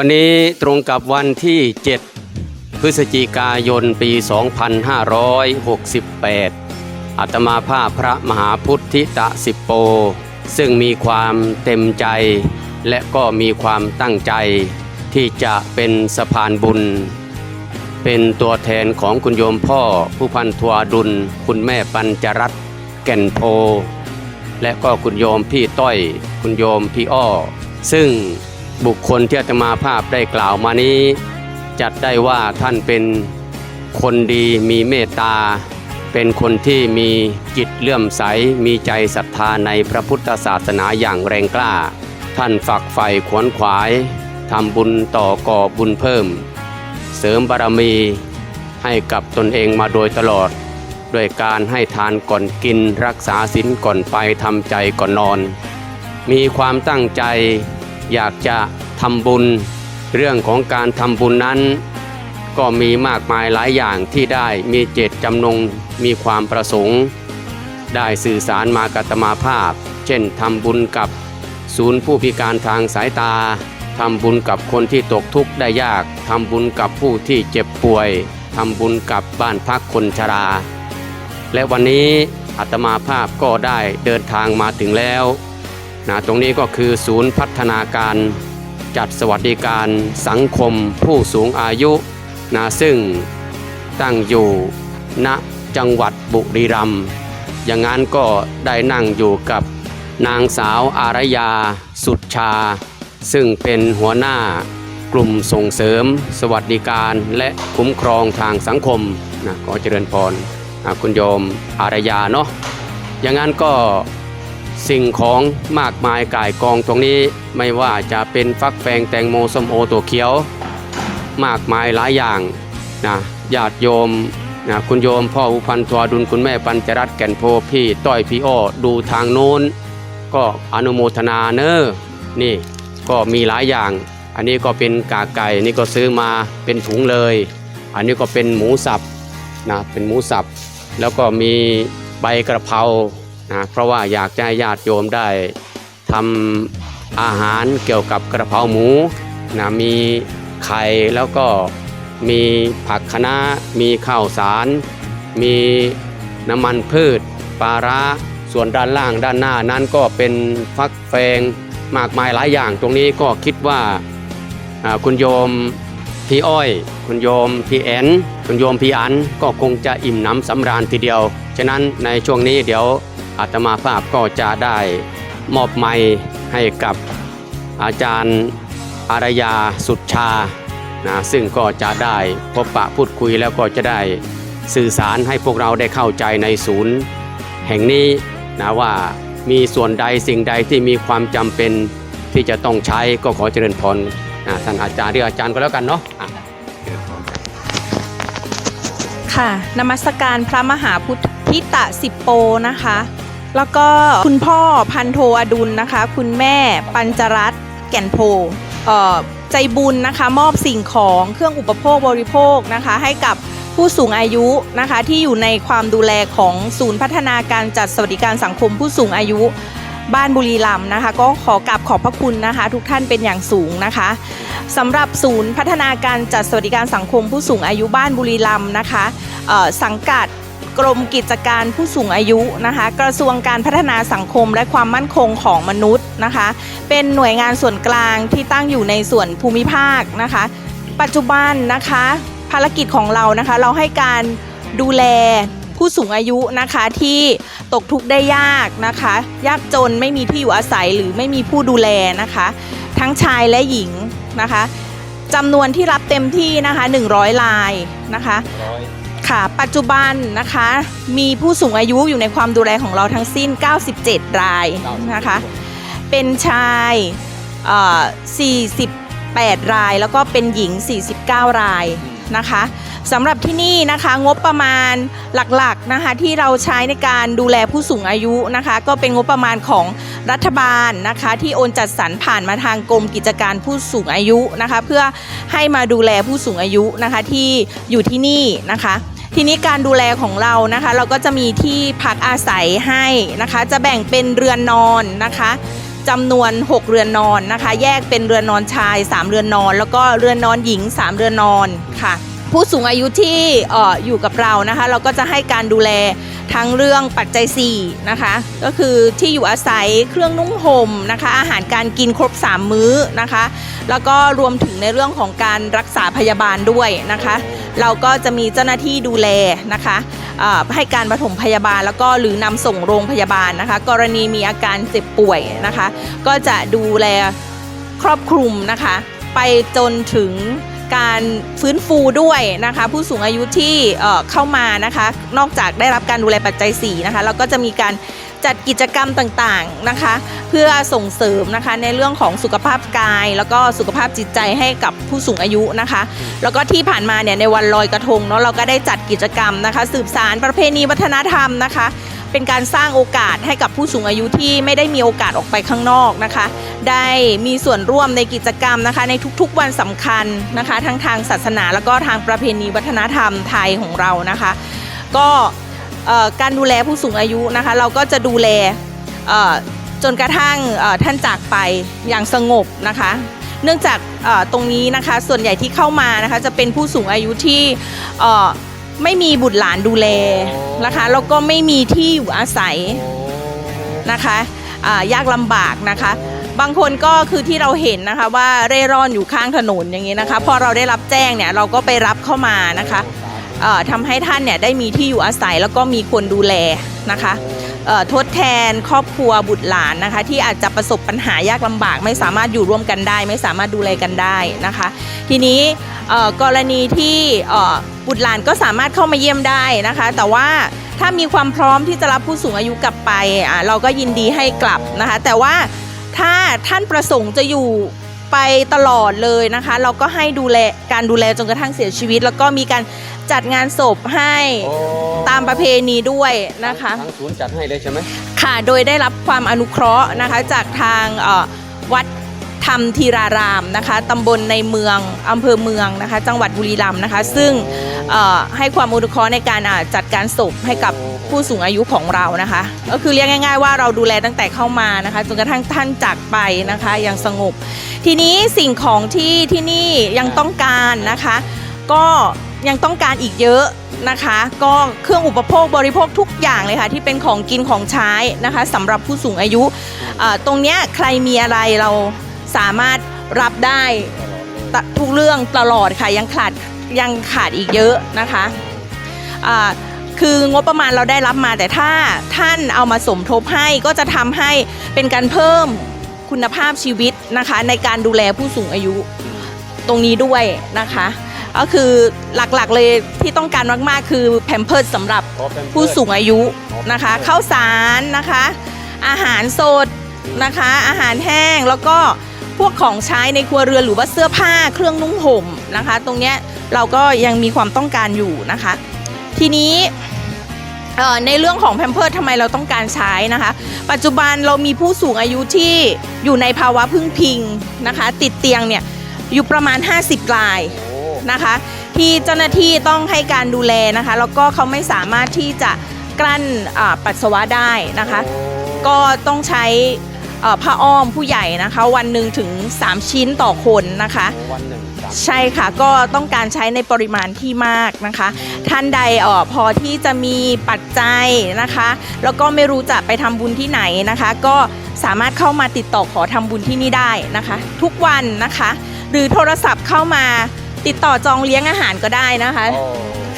วันนี้ตรงกับวันที่ 7 พฤศจิกายนปี 2568อาตมาภาพพระมหาพุทธิตะสิปโป ซึ่งมีความเต็มใจ และก็มีความตั้งใจ ที่จะเป็นสะพานบุญ เป็นตัวแทนของคุณโยมพ่อผู้พันทวาดุล คุณแม่ปัญจรัตแก่นโพ และก็คุณโยมพี่ต้อย คุณโยมพี่อ้อ ซึ่ง บุคคลที่อาตมาภาพได้กล่าวมานี้ จัดได้ว่าท่านเป็นคนดีมีเมตตา เป็นคนที่มีจิตเลื่อมใส มีใจศรัทธาในพระพุทธศาสนาอย่างแรงกล้า ท่านฝักใฝ่ขวนขวายทำบุญต่อก่อบุญเพิ่ม เสริมบารมีให้กับตนเองมาโดยตลอดด้วยการให้ทานก่อนกินรักษาศีลก่อนไปทำใจก่อนนอน มีความตั้งใจ อยากจะทำบุญ เรื่องของการทำบุญนั้น ก็มีมากมายหลายอย่างที่ได้มีเจตจำนงมีความประสงค์ ได้สื่อสารมากบอาตมาภาพ เช่นทำบุญกับศูนย์ผู้พิการทางสายตาทำบุญกับคนที่ตกทุกข์ได้ยากทำบุญกับผู้ที่เจ็บป่วยทำบุญกับบ้านพักคนชรา และวันนี้อาตมาภาพก็ได้เดินทางมาถึงแล้ว นะตรงนี้ก็คือศูนย์พัฒนาการจัดสวัสดิการสังคมผู้สูงอายุนะซึ่งตั้งอยู่ณจังหวัดบุรีรัมย์อย่างนั้นก็ได้นั่งอยู่กับนางสาวอารยาสุดชา ซึ่งเป็นหัวหน้ากลุ่มส่งเสริม สวัสดิการและคุ้มครองทางสังคมนะขอเจริญพรคุณโยมอารยาเนาะอย่างนั้นก็ สิ่งของมากมายก่ายกองตรงนี้ ไม่ว่าจะเป็นฟักแฟงแตงโมส้มโอตัวเขียว มากมายหลายอย่างนะญาติโยมนะคุณโยมพ่ออุพันทวดุลคุณแม่ปัญจรัตน์แก่นโพพี่ต้อยพี่อ้อดูทางโน้น ก็อนุโมทนาเนอนี่ก็มีหลายอย่าง อันนี้ก็เป็นกากไก่นี่ก็ซื้อมาเป็นถุงเลย อันนี้ก็เป็นหมูสับนะเป็นหมูสับ แล้วก็มีใบกระเพรา นะเพราะว่าอยากจะให้ญาติโยมได้ทำอาหารเกี่ยวกับกระเพราหมูนะมีไข่แล้วก็มีผักคะน้ามีข้าวสาร มีน้ำมันพืชปลาร้าส่วนด้านล่างด้านหน้านั้นก็เป็นฟักแฟงมากมายหลายอย่างตรงนี้ก็คิดว่าคุณโยมพี่อ้อย คุณโยมพี่แอน คุณโยมพี่อันก็คงจะอิ่มหน้ำสำราญทีเดียว ฉะนั้นในช่วงนี้เดี๋ยว อาตมาภาพก็จะได้มอบไม้ให้กับอาจารย์อารยาสุดชานะซึ่งก็จะได้พบปะพูดคุยแล้วก็จะได้สื่อสารให้พวกเราได้เข้าใจในศูนย์ แห่งนี้นะว่ามีส่วนใดสิ่งใดที่มีความจำเป็นที่จะต้องใช้ก็ขอเจริญพรนะท่านอาจารย์เรียกอาจารย์ก็แล้วกันเนาะะค่ะนมัสการพระมหาพุทธิตะสิบโปนะคะ แล้วก็คุณพ่อพันโทอดุลนะคะ คุณแม่ปัญจรัตน์แก่นโพใจบุญนะคะ มอบสิ่งของเครื่องอุปโภคบริโภคนะคะ ให้กับผู้สูงอายุนะคะ ที่อยู่ในความดูแลของศูนย์พัฒนาการจัดสวัสดิการสังคมผู้สูงอายุบ้านบุรีรัมย์นะคะ ก็ขอกราบขอบพระคุณนะคะ ทุกท่านเป็นอย่างสูงนะคะสำหรับศูนย์พัฒนาการจัดสวัสดิการสังคมผู้สูงอายุบ้านบุรีรัมย์นะคะสังกัด กรมกิจการผู้สูงอายุนะคะ กระทรวงการพัฒนาสังคมและความมั่นคงของมนุษย์นะคะ เป็นหน่วยงานส่วนกลางที่ตั้งอยู่ในส่วนภูมิภาคนะคะ ปัจจุบันนะคะ ภารกิจของเรานะคะ เราให้การดูแลผู้สูงอายุนะคะที่ตกทุกข์ได้ยากนะคะ ยากจนไม่มีที่อยู่อาศัยหรือไม่มีผู้ดูแลนะคะ ทั้งชายและหญิงนะคะจำนวนที่รับเต็มที่นะคะ 100รายนะคะ ค่ะ ปัจจุบันนะคะ มีผู้สูงอายุอยู่ในความดูแลของเราทั้งสิ้น 97 รายนะคะ เป็นชาย48 ราย แล้วก็เป็นหญิง 49 รายนะคะสำหรับที่นี่นะคะงบประมาณหลักๆนะคะที่เราใช้ในการดูแลผู้สูงอายุนะคะ ก็เป็นงบประมาณของรัฐบาลนะคะที่โอนจัดสรรผ่านมาทางกรมกิจการผู้สูงอายุนะคะ เพื่อให้มาดูแลผู้สูงอายุนะคะที่อยู่ที่นี่นะคะ ทีนี้การดูแลของเรานะคะ เราก็จะมีที่พักอาศัยให้นะคะ จะแบ่งเป็นเรือนนอนนะคะจำนวน 6 เรือนนอนนะคะ แยกเป็นเรือนนอนชาย 3 เรือนนอน แล้วก็เรือนนอนหญิง 3 เรือนนอนค่ะ ผู้สูงอายุที่เอ่ออยู่กับเรานะคะ เราก็จะให้การดูแลทั้งเรื่องปัจจัย4นะคะ ก็คือที่อยู่อาศัยเครื่องนุ่งห่มนะคะ อาหารการกินครบ 3 มื้อนะคะ แล้วก็รวมถึงในเรื่องของการรักษาพยาบาลด้วยนะคะ เราก็จะมีเจ้าหน้าที่ดูแลนะคะให้การปฐมพยาบาลแล้วก็หรือนำส่งโรงพยาบาลนะคะ กรณีมีอาการเจ็บป่วยนะคะ ก็จะดูแลครอบคลุมนะคะ ไปจนถึงการฟื้นฟูด้วยนะคะ ผู้สูงอายุที่เอ่อเข้ามานะคะ นอกจากได้รับการดูแลปัจจัย4นะคะเราก็จะมีการ จัดกิจกรรมต่างๆนะคะ เพื่อส่งเสริมนะคะในเรื่องของสุขภาพกาย แล้วก็สุขภาพจิตใจให้กับผู้สูงอายุนะคะ แล้วก็ที่ผ่านมาเนี่ยในวันลอยกระทงเนาะเราก็ได้จัดกิจกรรมนะคะ สืบสารประเพณีวัฒนธรรมนะคะ เป็นการสร้างโอกาสให้กับผู้สูงอายุที่ไม่ได้มีโอกาสออกไปข้างนอกนะคะ ได้มีส่วนร่วมในกิจกรรมนะคะ ในทุกๆวันสำคัญนะคะ ทั้งทางศาสนาแล้วก็ทางประเพณีวัฒนธรรมไทยของเรานะคะ ก็ การดูแลผู้สูงอายุนะคะ เราก็จะดูแลจนกระทั่งท่านจากไปอย่างสงบนะคะ เนื่องจากตรงนี้นะคะส่วนใหญ่ที่เข้ามานะคะจะเป็นผู้สูงอายุที่ไม่มีบุตรหลานดูแลนะคะแล้วก็ไม่มีที่อยู่อาศัยนะคะยากลำบากนะคะ บางคนก็คือที่เราเห็นนะคะว่าเร่ร่อนอยู่ข้างถนนอย่างนี้นะคะ พอเราได้รับแจ้งเนี่ยเราก็ไปรับเข้ามานะคะ ทำให้ท่านเนี่ยได้มีที่อยู่อาศัยแล้วก็มีคนดูแลนะคะทดแทนครอบครัวบุตรหลานนะคะ ที่อาจจะประสบปัญหายากลำบาก ไม่สามารถอยู่ร่วมกันได้ ไม่สามารถดูแลกันได้นะคะ ทีนี้กรณีที่บุตรหลานก็สามารถเข้ามาเยี่ยมได้นะคะ แต่ว่าถ้ามีความพร้อมที่จะรับผู้สูงอายุกลับไปเราก็ยินดีให้กลับนะคะ แต่ว่าถ้าท่านประสงค์จะอยู่ไปตลอดเลยนะคะ เราก็ให้ดูแลการดูแลจนกระทั่งเสียชีวิต แล้วก็มีการ จัดงานศพให้ตามประเพณีด้วยนะคะทางศูนย์จัดให้เลยใช่ไหมค่ะโดยได้รับความอนุเคราะห์นะคะจากทางเอ่อวัดธรรมธีรารามนะคะตำบลในเมืองอำเภอเมืองนะคะ จังหวัดบุรีรัมย์นะคะ ซึ่งเอ่อให้ความอนุเคราะห์ในการอ่าจัดการศพให้กับผู้สูงอายุของเรานะคะ ก็คือเรียกง่าย ๆ ว่าเราดูแลตั้งแต่เข้ามานะคะจนกระทั่งท่านจากไปนะคะอย่างสงบ ทีนี้สิ่งของที่ที่นี่ยังต้องการนะคะ ก็ ยังต้องการอีกเยอะนะคะ ก็เครื่องอุปโภคบริโภคทุกอย่างเลยค่ะ ที่เป็นของกินของใช้นะคะสำหรับผู้สูงอายุ ตรงเนี้ยใครมีอะไรเราสามารถรับได้ทุกเรื่องตลอดค่ะยังขาดยังขาดอีกเยอะนะคะอ่าคืองบประมาณเราได้รับมาแต่ถ้าท่านเอามาสมทบให้ก็จะทำให้เป็นการเพิ่มคุณภาพชีวิตนะคะ ในการดูแลผู้สูงอายุตรงนี้ด้วยนะคะ ก็คือหลักๆเลยที่ต้องการมากๆ คือแพมเพิร์สสำหรับผู้สูงอายุนะคะข้าวสารนะคะ อาหารสดนะคะ อาหารแห้งแล้วก็พวกของใช้ในครัวเรือนหรือว่าเสื้อผ้าเครื่องนุ่งห่มนะคะ ตรงเนี้ยเราก็ยังมีความต้องการอยู่นะคะ ทีนี้เอ่อในเรื่องของแพมเพิร์สทำไมเราต้องการใช้นะคะ ปัจจุบันเรามีผู้สูงอายุที่อยู่ในภาวะพึ่งพิงนะคะ ติดเตียงเนี่ยอยู่ประมาณ 50ราย นะคะ ที่เจ้าหน้าที่ต้องให้การดูแลนะคะ แล้วก็เขาไม่สามารถที่จะกลั้นอ่าปัสสาวะได้นะคะ ก็ต้องใช้เอ่อผ้าอ้อมผู้ใหญ่นะคะ วันหนึ่งถึง 3 ชิ้นต่อคนนะคะวันหนึ่งสามใช่ค่ะก็ต้องการใช้ในปริมาณที่มากนะคะ ท่านใดเออพอที่จะมีปัจจัยนะคะ แล้วก็ไม่รู้จะไปทำบุญที่ไหนนะคะ ก็สามารถเข้ามาติดต่อขอทำบุญที่นี่ได้นะคะ ทุกวันนะคะ หรือโทรศัพท์เข้ามา ติดต่อจองเลี้ยงอาหารก็ได้นะคะโอ้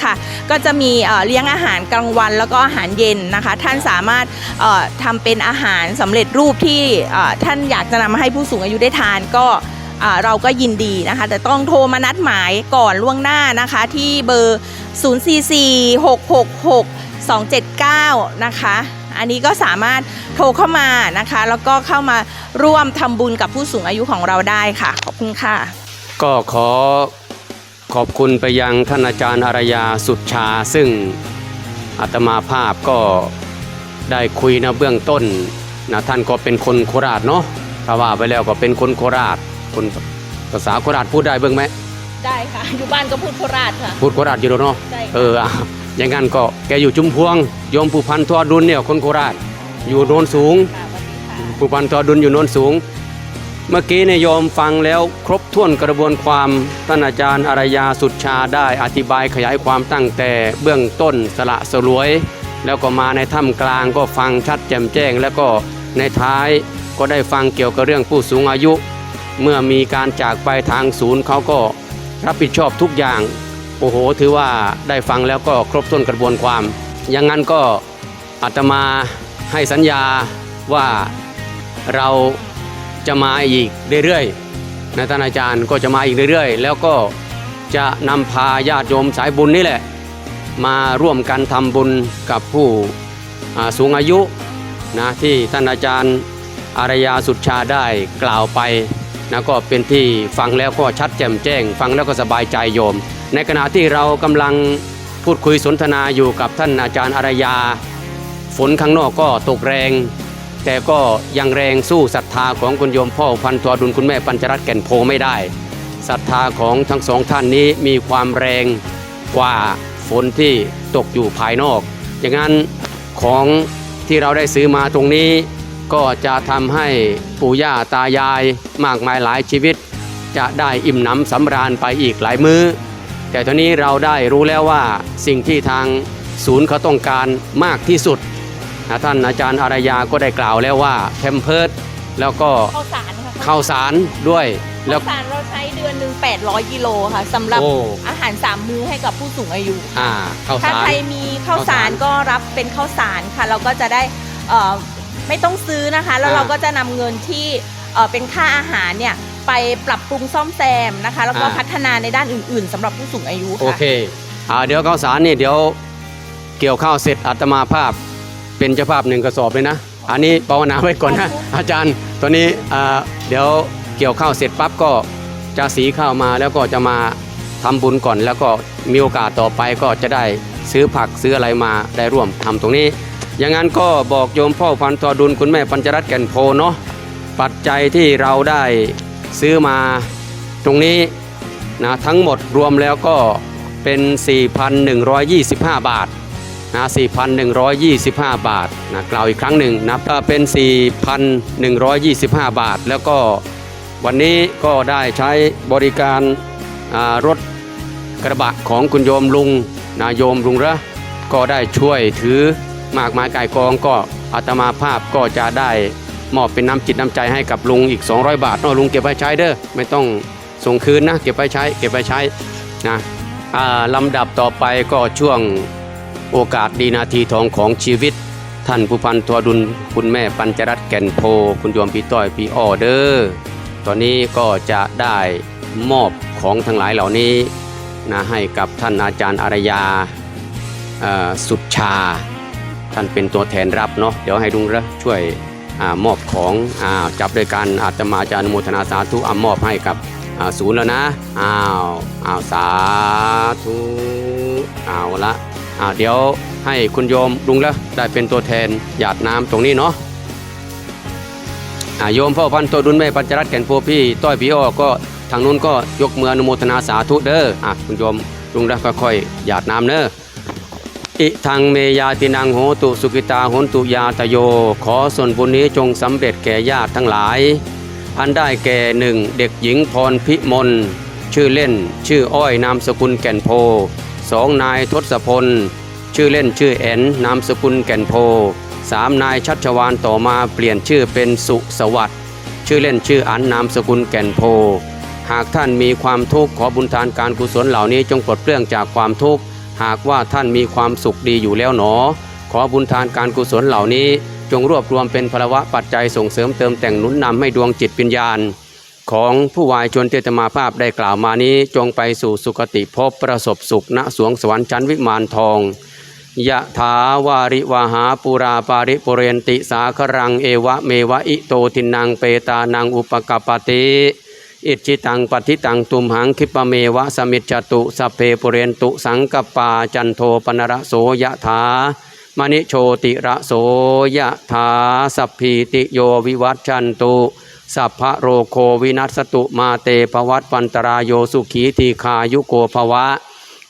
ค่ะ ก็จะมีเอ่อเลี้ยงอาหารกลางวันแล้วก็อาหารเย็นนะคะ ท่านสามารถเอ่อทำเป็นอาหารสำเร็จรูปที่เอ่อท่านอยากจะนำมาให้ผู้สูงอายุได้ทานก็อ่าเราก็ยินดีนะคะ แต่ต้องโทรมานัดหมายก่อนล่วงหน้านะคะ ที่เบอร์ 044-666-279 นะคะ อันนี้ก็สามารถโทรเข้ามานะคะ แล้วก็เข้ามาร่วมทำบุญกับผู้สูงอายุของเราได้ค่ะ ขอบคุณค่ะ ก็ขอ ขอบคุณไปยังท่านอาจารย์อารยาสุดชา ซึ่งอาตมาภาพก็ได้คุยนะเบื้องต้นนะท่านก็เป็นคนโคราชเนาะถ้าว่าไปแล้วก็เป็นคนโคราชคนภาษาโคราชพูดได้เบื้องไหมได้ค่ะอยู่บ้านก็พูดโคราชค่ะพูดโคราชอยู่แล้วเนาะได้ค่ะเอออะอย่างงั้นก็แกอยู่จุมพวงโยมผู้พันทอดุลเนี่ยคนโคราชอยู่โนนสูงค่ะสวัสดีค่ะผู้พันทอดุลอยู่โนนสูง เมื่อกี้เนี่ยโยมฟังแล้วครบถ้วนกระบวนความท่านอาจารย์อารยาสุดชาได้อธิบายขยายความตั้งแต่เบื้องต้นสละสลวย แล้วก็มาในถ้ำกลางก็ฟังชัดแจ่มแจ้ง แล้วก็ในท้ายก็ได้ฟังเกี่ยวกับเรื่องผู้สูงอายุ เมื่อมีการจากไปทางศูนย์เขาก็รับผิดชอบทุกอย่างโอ้โหถือว่าได้ฟังแล้วก็ครบถ้วนกระบวนความอย่างนั้นก็อาตมาให้สัญญาว่าเรา จะมาอีกเรื่อยๆนะท่านอาจารย์ก็จะมาอีกเรื่อยๆ แล้วก็จะนำพาญาติโยมสายบุญนี่แหละ มาร่วมกันทำบุญกับผู้สูงอายุนะที่ท่านอาจารย์อารยาสุดชาได้กล่าวไปนะก็เป็นที่ฟังแล้วก็ชัดแจ่มแจ้ง ฟังแล้วก็สบายใจโยม ในขณะที่เรากำลังพูดคุยสนทนาอยู่กับท่านอาจารย์อารยา ฝนข้างนอกก็ตกแรง แต่ก็ยังแรงสู้ศรัทธาของคุณโยมพ่อพันทวดุลคุณแม่ปัญจรัตน์แก่นโพไม่ได้ศรัทธาของทั้งสองท่านนี้มีความแรงกว่าฝนที่ตกอยู่ภายนอกอย่างนั้นของที่เราได้ซื้อมาตรงนี้ ก็จะทำให้ปู่ย่าตายายมากมายหลายชีวิต จะได้อิ่มหนำสำราญไปอีกหลายมือ้อ แต่ตอนนี้เราได้รู้แล้วว่าสิ่งที่ทางศูนย์เขาต้องการมากที่สุด นะท่านอาจารย์อารยาก็ได้กล่าวแล้วว่าแพมเพิร์ดแล้วก็ข้าวสารค่ะข้าวสารด้วยแล้ข้าวว สารเราใช้เดือนหนึ่ง800กิโลค่ะสำหรับโอ้ อาหาร3มื้อให้กับผู้สูงอายุ อ่าข้าวถ้าสาร ใครมีข้าวสารข้าวสารก็รับเป็นข้าวสารค่ะ เราก็จะได้เอ่อไม่ต้องซื้อนะคะ แล้วอ่าเราก็จะนำเงินที่เอ่อเป็นค่าอาหารเนี่ยไปปรับปรุงซ่อมแซมนะคะ แล้วก็อ่า พัฒนาในด้านอื่น ๆสำหรับผู้สูงอายุโอค่ะ เคอ่าเดี๋ยวข้าวสารนี่เดี๋ยวเกี่ยวข้าวเสร็จอาตมาภาพ เป็นเจ้าภาพหนึ่งกระสอบเลยนะ อันนี้ภาวนาไว้ก่อนนะ อาจารย์ตอนนี้เดี๋ยวเกี่ยวข้าวเสร็จปั๊บก็จะสีข้าวมาแล้วก็จะมาทำบุญก่อน แล้วก็มีโอกาสต่อไปก็จะได้ซื้อผักซื้ออะไรมาได้ร่วมทำตรงนี้ อย่างนั้นก็บอกโยมพ่อพันทอดุลคุณแม่ปัญจรัตน์แก่นโพเนาะปัจจัยที่เราได้ซื้อมาตรงนี้นะทั้งหมดรวมแล้วก็เป็น 4,125 บาท นะ4,125 บาทนะกล่าวอีกครั้งหนึ่งนะเป็น 4,125 บาท แล้วก็วันนี้ก็ได้ใช้บริการรถกระบะของคุณโยมลุงนะโยมลุงระก็ได้ช่วยถือมากมายกายกองก็อาตมาภาพก็จะได้มอบเป็นน้ำจิตน้ำใจให้กับลุงอีก 200 บาทเนาะลุงเก็บไว้ใช้เด้อไม่ต้องส่งคืนนะเก็บไปใช้เก็บไปใช้นะลำดับต่อไปก็ช่วง โอกาสดีนาทีทองของชีวิต ท่านผู้พันตัวดุลคุณแม่ปัญจรัตน์แก่นโพ คุณโยมพี่ต้อยพี่อ้อเดอร์ตอนนี้ก็จะได้มอบของทั้งหลายเหล่านี้นะให้กับท่านอาจารย์อารยาสุดชา ท่านเป็นตัวแทนรับเนาะเดี๋ยวให้ลุงระช่วยอมอบของอจับโดยการอาตมาจะอนุโมทนาสาธุอามอบให้กับศูนย์แล้วนะอ้าวอ้าวสาธุเอาละ เดี๋ยวให้คุณโยมลุงแล้วได้เป็นตัวแทนหยาดน้ำตรงนี้เนาะอ่าโยมพ่อพันตัวดุลแม่ปัญจรัตแก่นโพพี่ต้อยพี่อ้อก็ทางนู้นก็ยกมืออนุโมทนาสาธุเด้ออะคุณโยมลุงแล้วค่อยๆหยาดน้ำเน้ออิทังเมยาตินังโหตุสุกิตาโหนตุยาตโย ขอส่วนบุญนี้จงสำเร็จแก่ญาติทั้งหลาย อันได้แก่หนึ่งเด็กหญิงพรพิมลชื่อเล่น ชื่ออ้อยนามสกุลแก่นโพ สองนายทศพล ชื่อเล่นชื่อแอนนามสกุลแก่นโพสามนายชัชวานต่อมาเปลี่ยนชื่อเป็นสุสวัสดิ์ชื่อเล่นชื่ออันนามสกุลแก่นโพ หากท่านมีความทุกข์ขอบุญทานการกุศลเหล่านี้จงปลดเปลื้องจากความทุกข์หากว่าท่านมีความสุขดีอยู่แล้วหนอ ขอบุญทานการกุศลเหล่านี้ จงรวบรวมเป็นพลวะปัจจัยส่งเสริมเติมแต่งหนุนนำให้ดวงจิตวิญญาณ ของผู้วายชนเจตมาภาพได้กล่าวมานี้จงไปสู่สุคติภพประสบสุขณสวงสวรรค์ชั้นวิมานทองยะถาวาริวาหาปุราปาริปุเรนติสาครังเอวะเมวะอิโตทินังเปตานังอุปกปติอิจิตังปฏิตังตุมหังคิปเมวะสมิจจตุสเพปุเรนตุสังกปาจันโทปนระโสยะถามณิโชติระโสยะถาสัพพีติโยวิวัตชันตุ สัพพะโรโควินัสตุมาเตภวัตวันตรายโยสุขีทีคายุโกภวะ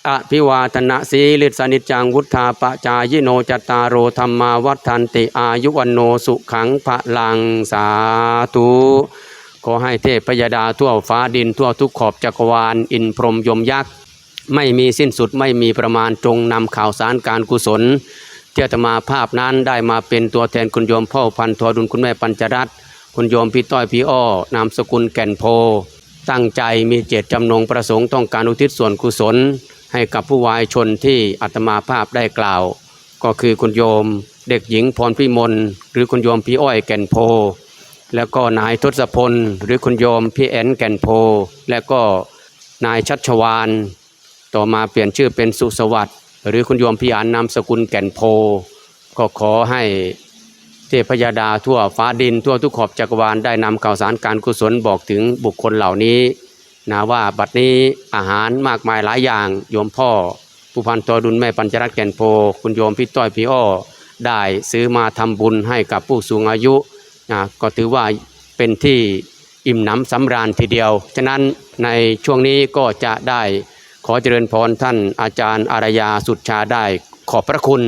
อภิวาทนะสีลิสนิจังวุธาปจายโนจตารโอธรรมาวัฏันติอายุวันโนสุขังพระลังสาธุขอให้เทพพยดาทั่วฟ้าดินทั่วทุกขอบจักรวาลอินพรมยมยักษ์ไม่มีสิ้นสุดไม่มีประมาณจงนำข่าวสารการกุศลเที่อาตมาภาพนั้นได้มาเป็นตัวแทนคุณโยมพ่อพันธุ์ทอดุลคุณแม่ปัญจรัตน์ คุณโยมพี่ต้อยพี่อ้อนามสกุลแก่นโพ ตั้งใจมีเจตจำนงประสงค์ต้องการอุทิศส่วนกุศล ให้กับผู้วายชนที่อาตมาภาพได้กล่าว ก็คือคุณโยมเด็กหญิงพรพิมลหรือคุณโยมพี่อ้อยแก่นโพ แล้วก็นายทศพลหรือคุณโยมพี่แอนแก่นโพ และก็นายชัชวานต่อมาเปลี่ยนชื่อเป็นสุสวัสดิ์หรือคุณโยมพี่อานนามสกุลแก่นโพ ก็ขอให้ เทพยดาทั่วฟ้าดิน ทั่วทุกขอบจักรวาลได้นำข่าวสารการกุศลบอกถึงบุคคลเหล่านี้นะว่าบัดนี้อาหารมากมายหลายอย่างโยมพ่อ ผู้พันตัวดุลแม่ปัญจรัตน์แก่นโพ คุณโยมพี่ต้อยพี่อ้อได้ซื้อมาทำบุญให้กับผู้สูงอายุนะก็ถือว่าเป็นที่อิ่มหนำสำราญทีเดียว ฉะนั้นในช่วงนี้ก็จะได้ขอเจริญพรท่านอาจารย์อารยาสุดชาได้ขอบพระคุณ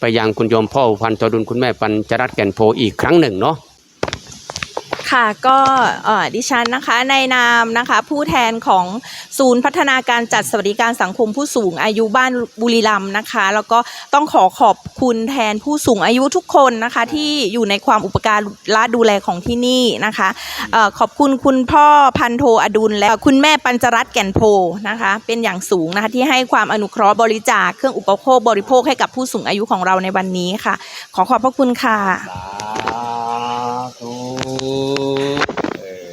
ไปยังคุณโยมพ่อพันธดุลคุณแม่ปัญจรัตแก่นโพอีกครั้งหนึ่งเนาะ ค่ะก็ดิฉันนะคะในนามนะคะผู้แทนของศูนย์พัฒนาการจัดสวัสดิการสังคมผู้สูงอายุบ้านบุรีรัมย์นะคะ แล้วก็ต้องขอขอบคุณแทนผู้สูงอายุทุกคนนะคะที่อยู่ในความอุปการะดูแลของที่นี่นะคะอ่อขอบคุณคุณพ่อพันโทอดุลและคุณแม่ปัญจรัตน์แก่นโพนะคะเป็นอย่างสูงนะคะที่ให้ความอนุเคราะห์บริจาคเครื่องอุปโภคบริโภคให้กับผู้สูงอายุของเราในวันนี้ค่ะ ขอขอบพระคุณค่ะส哦